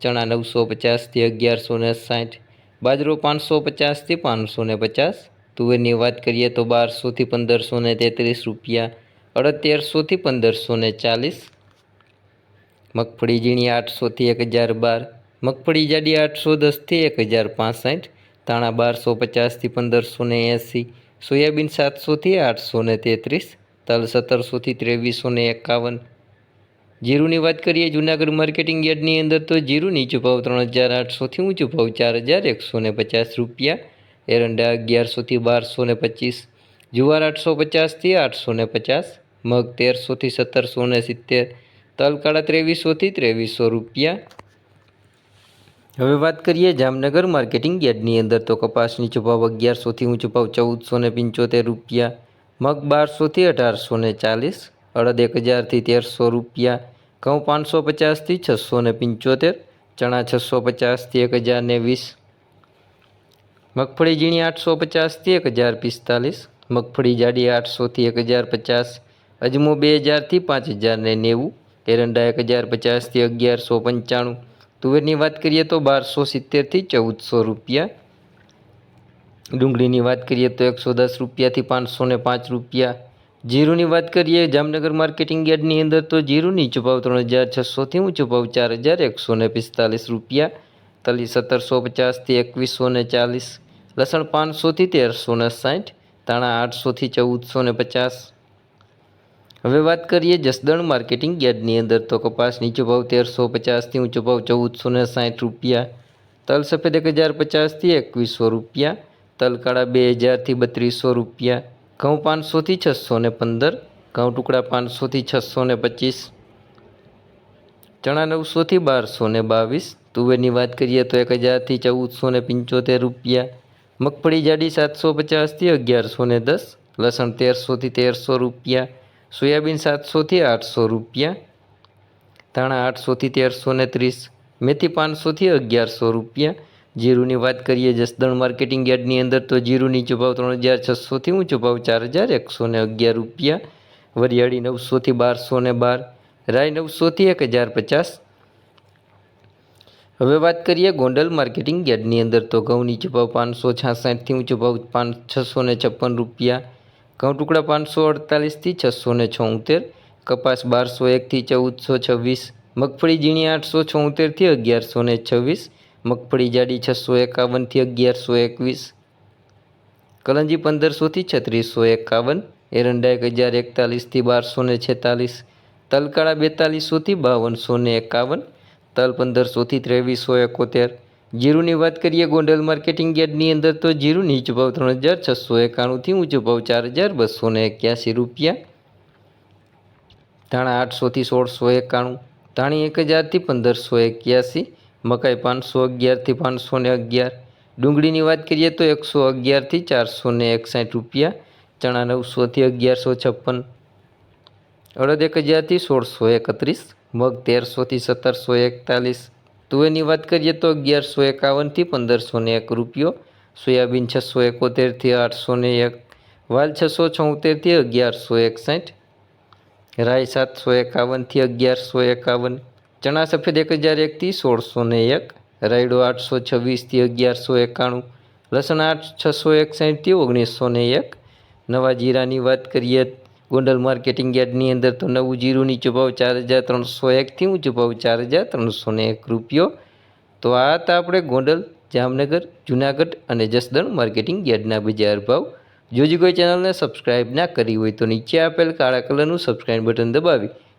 ચણા નવસો પચાસથી અગિયારસો ને સાઠ, બાજરો પાંચસો પચાસથી પાંચસો ને પચાસ, તુવેરની વાત કરીએ તો બારસોથી પંદરસો ને તેત્રીસ રૂપિયા અડતેરસોથી પંદરસો ને ચાલીસ, મગફળી ઝીણી આઠસોથી એક હજાર બાર, મગફળી જાડી આઠસો દસથી એક હજાર પાસઠ તાણા બારસો પચાસથી પંદરસો ને એંસી, સોયાબીન સાતસોથી આઠસો ને તેત્રીસ, તલ સત્તરસોથી ત્રેવીસો ને એકાવન જીરુની વાત કરીએ, જૂનાગઢ માર્કેટિંગ યાર્ડની અંદર તો જીરું નીચું ભાવ ત્રણ હજાર આઠસોથી ઊંચો ભાવ ચાર હજાર એકસો ને પચાસ રૂપિયા. એરંડા અગિયારસોથી બારસો ને પચીસ. જુવાર આઠસો પચાસથી આઠસો ને પચાસ. મગ તેરસોથી સત્તરસો ને સિત્તેર. તલકાળા ત્રેવીસોથી ત્રેવીસો રૂપિયા. હવે વાત કરીએ જામનગર માર્કેટિંગ યાર્ડની અંદર તો કપાસ નીચો ભાવ અગિયારસોથી ઊંચો ભાવ ચૌદસો ને પંચોતેર રૂપિયા. મગ બારસોથી અઢારસો ને ચાલીસ. અડદ એક હજારથી તેરસો રૂપિયા. ઘઉં પાંચસો પચાસથી છસો ને પંચોતેર, ચણા છસો પચાસથી એક હજાર ને વીસ. મગફળી ઝીણી આઠસો પચાસથી એક હજાર પિસ્તાલીસ. મગફળી જાડી આઠસોથી એક હજાર પચાસ. અજમો બે હજારથી પાંચ હજાર ને નેવું. એરંડા એક હજાર પચાસથી અગિયારસો પંચાણું. તુવેરની વાત કરીએ તો બારસો સિત્તેરથી ચૌદસો રૂપિયા. ડુંગળીની વાત કરીએ તો એકસો દસ રૂપિયાથી પાંચસો ને પાંચ રૂપિયા. જીરુની વાત કરીએ, જામનગર માર્કેટિંગ યાર્ડની અંદર તો જીરુની છુપાવ ત્રણ હજાર છસોથી ઊંચો ભાવ ચાર હજાર એકસો ને પિસ્તાલીસ રૂપિયા, તલી સત્તરસો પચાસથી એકવીસો ને ચાલીસ, લસણ પાંચસોથી તેરસો ને સાઠ તાણા આઠસોથી ચૌદસો ને પચાસ. હવે વાત કરીએ જસદણ માર્કેટિંગ યાર્ડની અંદર તો કપાસ નીચો ભાવ તેરસો પચાસથી ઊંચો ભાવ ચૌદસો ને સાઠ રૂપિયા, તલ સફેદ એક હજાર પચાસથી એકવીસો રૂપિયા, તલ કાળા બે હજારથી બત્રીસો રૂપિયા ઘઉં પાંચસોથી છસો ને પંદર, ઘઉં ટુકડા પાંચસોથી છસો ને પચીસ, ચણા નવસોથી બારસો ને બાવીસ, તુવેરની વાત કરીએ તો એક હજારથી ચૌદસો ને પંચોતેર રૂપિયા, મગફળી જાડી સાતસો પચાસથી અગિયારસો ને દસ, લસણ તેરસોથી તેરસો રૂપિયા, સોયાબીન સાતસોથી આઠસો રૂપિયા, ધાણા આઠસોથી તેરસો ને ત્રીસ, મેથી પાંચસોથી અગિયારસો રૂપિયા જીરુની વાત કરીએ, જસદણ માર્કેટિંગ યાર્ડની અંદર તો જીરું નીચો ત્રણ હજાર છસોથી ઊંચો ભાવ ચાર હજાર એકસો ને અગિયાર રૂપિયા, વરિયાળી નવસોથી બારસો ને બાર, રાય નવસોથી એક હજાર પચાસ. હવે વાત કરીએ ગોંડલ માર્કેટિંગ યાર્ડની અંદર તો ઘઉં નીચો ભાવ પાંચસો છાસઠથી ઊંચો ભાવ પાંચ છસો ને છપ્પન રૂપિયા, ઘઉં ટુકડા પાંચસો અડતાલીસથી છસો ને છોતેર, કપાસ બારસો એકથી ચૌદસો છવ્વીસ, મગફળી ઝીણી આઠસો છોતેરથી અગિયારસો ને છવ્વીસ મગફળી જાડી છસો એકાવનથી અગિયારસો એકવીસ. કલંજી પંદરસોથી છત્રીસો એકાવન. એરંડા એક હજાર એકતાલીસથી બારસો ને છેતાલીસ. તલકાળા બેતાલીસોથી બાવનસો ને એકાવન. તલ પંદરસોથી ત્રેવીસો એકોતેર. જીરુની વાત કરીએ ગોંડલ માર્કેટિંગ યાર્ડની અંદર તો જીરુ નીચો ભાવ ત્રણ હજાર છસો એકાણુંથી ઊંચો ભાવ ચાર હજાર બસો ને એક્યાસી રૂપિયા. ધાણા આઠસોથી સોળસો એકાણું. ધાણી એક હજારથી પંદરસો એક્યાસી. મકાઈ પાંચસો અગિયારથી પાંચસો ને અગિયાર. ડુંગળીની વાત કરીએ તો એકસો અગિયારથી ચારસો ને એકસાઠ રૂપિયા, ચણા નવસોથી અગિયારસો છપ્પન. અડદ એક હજારથી સોળસો એકત્રીસ, મગ તેરસોથી સત્તરસો એકતાલીસ. તુવેરની વાત કરીએ તો અગિયારસો એકાવનથી પંદરસો ને એક રૂપિયો, સોયાબીન છસો એકોતેરથી આઠસો ને એક, વાલ છસો છોતેરથી અગિયારસો એકસાઠ રાય સાતસો એકાવનથી અગિયારસો એકાવન. ચણા સફેદ એક હજાર એકથી સોળસો ને એક, રાયડો આઠસો છવ્વીસથી અગિયારસો એકાણું, લસણ આઠ, છસો એકસાઠથી ઓગણીસો ને એક. નવા જીરાની વાત કરીએ, ગોંડલ માર્કેટિંગ યાર્ડની અંદર તો નવું જીરું નીચો ભાવ ચાર હજાર ત્રણસો એકથી ઊંચો ભાવ ચાર હજાર ત્રણસો ને એક રૂપિયો. તો આ હતા આપણે ગોંડલ, જામનગર, જુનાગઢ અને જસદણ માર્કેટિંગ યાર્ડના બજાર ભાવ. જોજી કોઈ ચેનલને સબસ્ક્રાઇબ ના કરી હોય તો નીચે આપેલ કાળા કલરનું સબસ્ક્રાઇબ બટન દબાવી